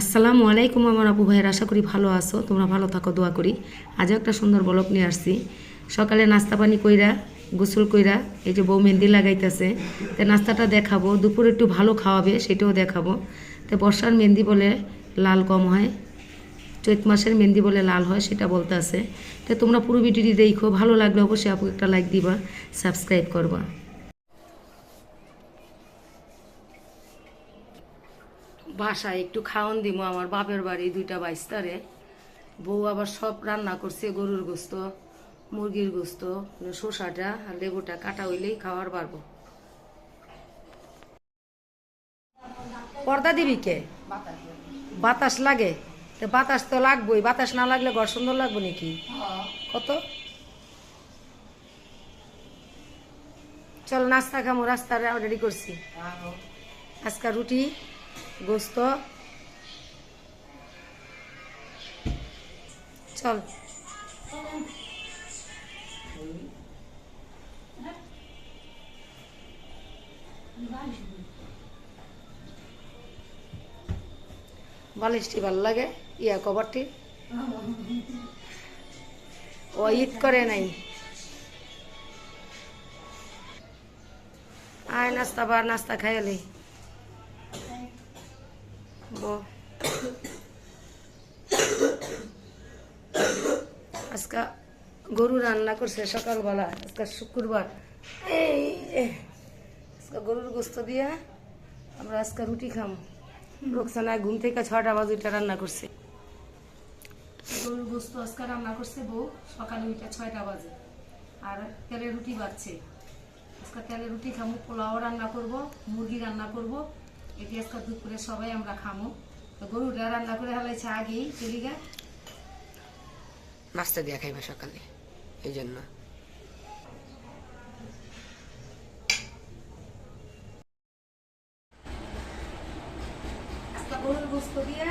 আসসালামু আলাইকুম আমার আপু ভাইয়ের, আশা করি ভালো আছো। তোমরা ভালো থাকো, দোয়া করি। আজও একটা সুন্দর বলক নিয়ে আসছি। সকালে নাস্তা পানি কইরা, গোসল কইরা, এই যে বউ মেহেন্দি লাগাইতেছে, তো নাস্তাটা দেখাবো। দুপুরে একটু ভালো খাওয়াবে, সেটাও দেখাবো। তো বর্ষার মেহেন্দি বলে লাল কম হয়, চৈত মাসের মেহেন্দি বলে লাল হয়, সেটা বলতে আছে তো তোমরা পুরো ভিডিওটি দেখো, ভালো লাগলে অবশ্যই আপু একটা লাইক দিবা সাবস্ক্রাইব করবা। বাসায় একটু খাওয়ান দিব আমার বাপের বাড়ি দুইটা বাইস্তারে বউ আবার সব রান্না করছে, গরুর গোস্ত, মুরগির গোস্ত, শসাটা আর লেবুটা কাটা হইলেই খাওয়ার পারব। পর্দা দিবি কে? বাতাস লাগে? তো বাতাস তো লাগবেই, বাতাস না লাগলে ঘর সুন্দর লাগবে নাকি? কত? চল নাস্তা খামো রাস্তা রেডি করছি। আজকে রুটি? গোস্ত। চল। বালিশটি ভালো লাগে, ইয়া কভারটি। ও ঈদ করে নাই। আয় নাস্তা বার নাস্তা খাইলি বো আজকে গরু রান্না করছে সকালবেলা, আজকে শুক্রবার। এই আজকে গরুর গোস্ত দিয়া আমরা আজকে রুটি খাম। রোকসানা ঘুম থেকে ছটা বাজে ওইটা রান্না করছে। গরুর গোস্ত আজকে রান্না করছে বউ, সকালে ওইটা ছয়টা বাজে। আর তেলের রুটি বাড়ছে। আজকে তেলের রুটি খামো, পোলাও রান্না করব, মুরগি রান্না করব। এটি আজকে দুপুরে সবাই আমরা খামো। তো গরুটা রান্না করে হালাইছে আগেই চলিগা নাস্তা দিয়ে খাইবা সকালে এই জন্য। গরুর গোস্ত দিয়ে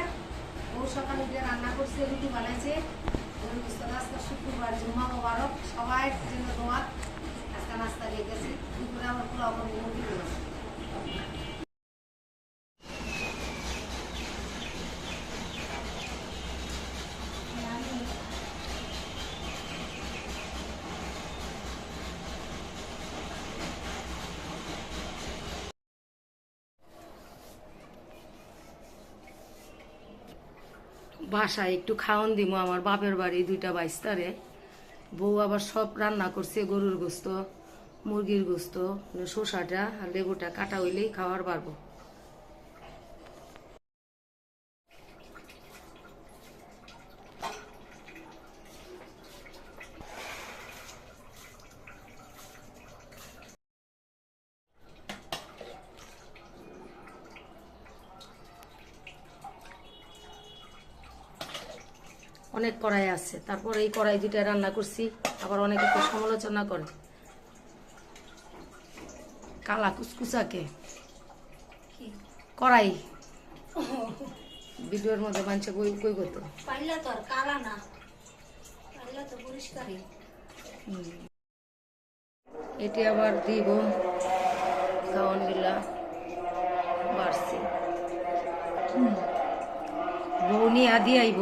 ও সকালে দিয়ে রান্না করছে রুটি বানাইছে। গরুর গোস্ত শুক্রবার জুম্মা মোবারক সবাই জন্য আজকে নাস্তা দিয়ে গেছে। দুপুরে আমার পোলাও করব মুরগি বাসায় একটু খাওয়ান দিব আমার বাপের বাড়ি দুইটা বাইস্তারে বউ আবার সব রান্না করছে, গরুর গোস্ত, মুরগির গোস্ত, শসাটা আর লেবুটা, কাটা হইলেই খাওয়ার পারব। অনেক কড়াই আছে। তারপর এই কড়াই দুটা রান্না করছি। আবার অনেকে তো সমালোচনা করে। কালা কুচকুচাকে কড়াই। ভিডিওর মধ্যে মানুষ কই কই করতো পাইলা তো আর কালা না। পাইলা তো পরিষ্কারই। এটি আবার দিব খাওয়ান গিলা বাড়ছি বউ নিয়ে আদি আইব।